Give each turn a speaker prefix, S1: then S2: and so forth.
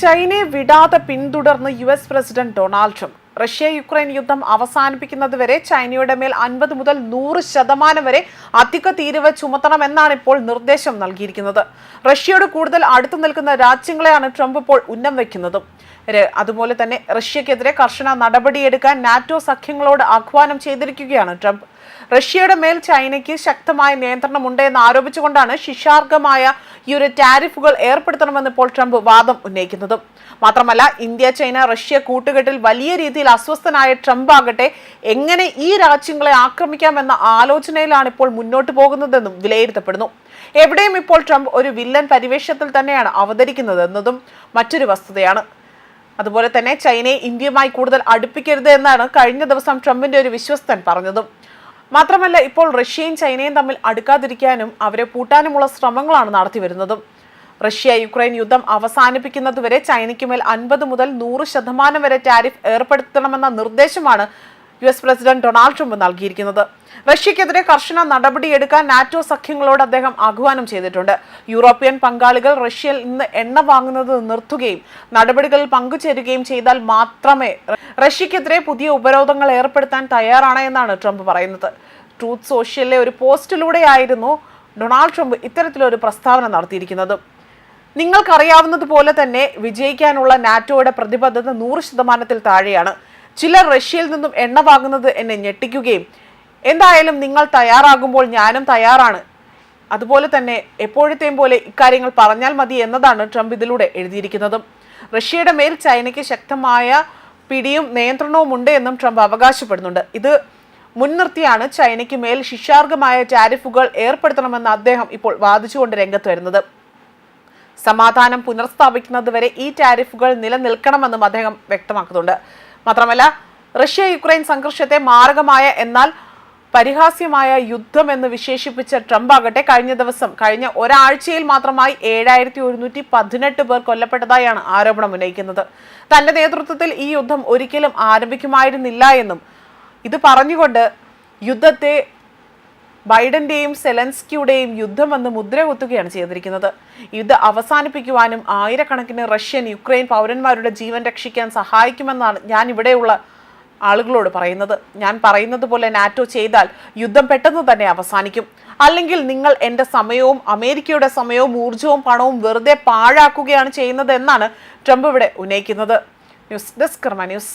S1: ചൈനയെ വിടാതെ പിന്തുടർന്ന് U S president Donald Trump. Russia Ukraine യുദ്ധം അവസാനിപ്പിക്കുന്നതുവരെ ചൈനയുടെ മേൽ അൻപത് മുതൽ നൂറ് ശതമാനം വരെ അധിക തീരുവ ചുമത്തണമെന്നാണ് ഇപ്പോൾ നിർദ്ദേശം നൽകിയിരിക്കുന്നത്. റഷ്യയോട് കൂടുതൽ അടുത്തു നിൽക്കുന്ന രാജ്യങ്ങളെയാണ് ട്രംപ് ഇപ്പോൾ ഉന്നം വയ്ക്കുന്നതും. അതുപോലെ തന്നെ റഷ്യക്കെതിരെ കർശന നടപടിയെടുക്കാൻ നാറ്റോ സഖ്യങ്ങളോട് ആഹ്വാനം ചെയ്തിരിക്കുകയാണ് ട്രംപ്. റഷ്യയുടെ മേൽ ചൈനയ്ക്ക് ശക്തമായ നിയന്ത്രണമുണ്ട് എന്ന് ആരോപിച്ചുകൊണ്ടാണ് ശിക്ഷാർഹമായ ഈ ഒരു ടാരിഫുകൾ ഏർപ്പെടുത്തണമെന്ന് ഇപ്പോൾ ട്രംപ് വാദം ഉന്നയിക്കുന്നത്. മാത്രമല്ല ഇന്ത്യ ചൈന റഷ്യ കൂട്ടുകെട്ടിൽ വലിയ രീതിയിൽ അസ്വസ്ഥനായ ട്രംപ് ആകട്ടെ എങ്ങനെ ഈ രാജ്യങ്ങളെ ആക്രമിക്കാമെന്ന ആലോചനയിലാണ് ഇപ്പോൾ മുന്നോട്ട് പോകുന്നതെന്നും വിലയിരുത്തപ്പെടുന്നു. എവിടെയും ഇപ്പോൾ ട്രംപ് ഒരു വില്ലൻ പരിവേഷത്തിൽ തന്നെയാണ് അവതരിക്കുന്നതെന്നതും മറ്റൊരു വസ്തുതയാണ്. അതുപോലെ തന്നെ ചൈനയെ ഇന്ത്യയുമായി കൂടുതൽ അടുപ്പിക്കരുത് എന്നാണ് കഴിഞ്ഞ ദിവസം ട്രംപിന്റെ ഒരു വിശ്വസ്തൻ പറഞ്ഞതും. മാത്രമല്ല ഇപ്പോൾ റഷ്യയും ചൈനയും തമ്മിൽ അടുക്കാതിരിക്കാനും അവരെ പൂട്ടാനുമുള്ള ശ്രമങ്ങളാണ് നടത്തിവരുന്നതും റഷ്യ യുക്രൈൻ യുദ്ധം അവസാനിപ്പിക്കുന്നതുവരെ ചൈനയ്ക്ക് മേൽ അൻപത് മുതൽ നൂറ് ശതമാനം വരെ ടാരിഫ് ഏർപ്പെടുത്തണമെന്ന നിർദ്ദേശമാണ് U S president Donald Trump നൽകിയിരിക്കുന്നത്. റഷ്യക്കെതിരെ കർശന നടപടിയെടുക്കാൻ നാറ്റോ സഖ്യങ്ങളോട് അദ്ദേഹം ആഹ്വാനം ചെയ്തിട്ടുണ്ട്. യൂറോപ്യൻ പങ്കാളികൾ റഷ്യയിൽ നിന്ന് എണ്ണ വാങ്ങുന്നത് നിർത്തുകയും നടപടികളിൽ പങ്കുചേരുകയും ചെയ്താൽ മാത്രമേ റഷ്യക്കെതിരെ പുതിയ ഉപരോധങ്ങൾ ഏർപ്പെടുത്താൻ തയ്യാറാണ് എന്നാണ് ട്രംപ് പറയുന്നത്. ട്രൂത്ത് സോഷ്യലിലെ ഒരു പോസ്റ്റിലൂടെയായിരുന്നു ഡൊണാൾഡ് ട്രംപ് ഇത്തരത്തിലൊരു പ്രസ്താവന നടത്തിയിരിക്കുന്നത്. നിങ്ങൾക്കറിയാവുന്നതുപോലെ തന്നെ വിജയിക്കാനുള്ള നാറ്റോയുടെ പ്രതിബദ്ധത നൂറ് ശതമാനത്തിൽ താഴെയാണ്. ചിലർ റഷ്യയിൽ നിന്നും എണ്ണ വാങ്ങുന്നത് എന്നെ ഞെട്ടിക്കുകയും എന്തായാലും നിങ്ങൾ തയ്യാറാകുമ്പോൾ ഞാനും തയ്യാറാണ്. അതുപോലെ തന്നെ എപ്പോഴത്തെയും പോലെ ഇക്കാര്യങ്ങൾ പറഞ്ഞാൽ മതി എന്നതാണ് ട്രംപ് ഇതിലൂടെ എഴുതിയിരിക്കുന്നത്. റഷ്യയുടെ മേൽ ചൈനയ്ക്ക് ശക്തമായ പിടിയും നിയന്ത്രണവും ഉണ്ട് എന്നും ട്രംപ് അവകാശപ്പെടുന്നുണ്ട്. ഇത് മുൻനിർത്തിയാണ് ചൈനയ്ക്ക് മേൽ ശിക്ഷാർഹമായ ടാരിഫുകൾ ഏർപ്പെടുത്തണമെന്ന് അദ്ദേഹം ഇപ്പോൾ വാദിച്ചുകൊണ്ട് രംഗത്ത് വരുന്നത്. സമാധാനം പുനഃസ്ഥാപിക്കുന്നതുവരെ ഈ ടാരിഫുകൾ നിലനിൽക്കണമെന്നും അദ്ദേഹം വ്യക്തമാക്കുന്നുണ്ട്. മാത്രമല്ല റഷ്യ യുക്രൈൻ സംഘർഷത്തെ മാരകമായ എന്നാൽ പരിഹാസ്യമായ യുദ്ധം എന്ന് വിശേഷിപ്പിച്ച ട്രംപ് ആകട്ടെ കഴിഞ്ഞ ദിവസം കഴിഞ്ഞ ഒരാഴ്ചയിൽ മാത്രമായി ഏഴായിരത്തി ഒരുന്നൂറ്റി പതിനെട്ട് പേർ കൊല്ലപ്പെട്ടതായാണ് ആരോപണം ഉന്നയിക്കുന്നത്. തന്റെ നേതൃത്വത്തിൽ ഈ യുദ്ധം ഒരിക്കലും ആരംഭിക്കുമായിരുന്നില്ല എന്നും ഇത് പറഞ്ഞുകൊണ്ട് യുദ്ധത്തെ ബൈഡന്റെയും സെലൻസ്കിയുടെയും യുദ്ധമെന്ന് മുദ്ര കുത്തുകയാണ് ചെയ്തിരിക്കുന്നത്. ഇത് അവസാനിപ്പിക്കുവാനും ആയിരക്കണക്കിന് റഷ്യൻ യുക്രൈൻ പൗരന്മാരുടെ ജീവൻ രക്ഷിക്കാൻ സഹായിക്കുമെന്നാണ് ഞാൻ ഇവിടെയുള്ള ആളുകളോട് പറയുന്നത്. ഞാൻ പറയുന്നത് പോലെ നാറ്റോ ചെയ്താൽ യുദ്ധം പെട്ടെന്ന് തന്നെ അവസാനിക്കും. അല്ലെങ്കിൽ നിങ്ങൾ എന്റെ സമയവും അമേരിക്കയുടെ സമയവും ഊർജവും പണവും വെറുതെ പാഴാക്കുകയാണ് ചെയ്യുന്നത് എന്നാണ് ട്രംപ് ഇവിടെ ഉന്നയിക്കുന്നത്. News desk news.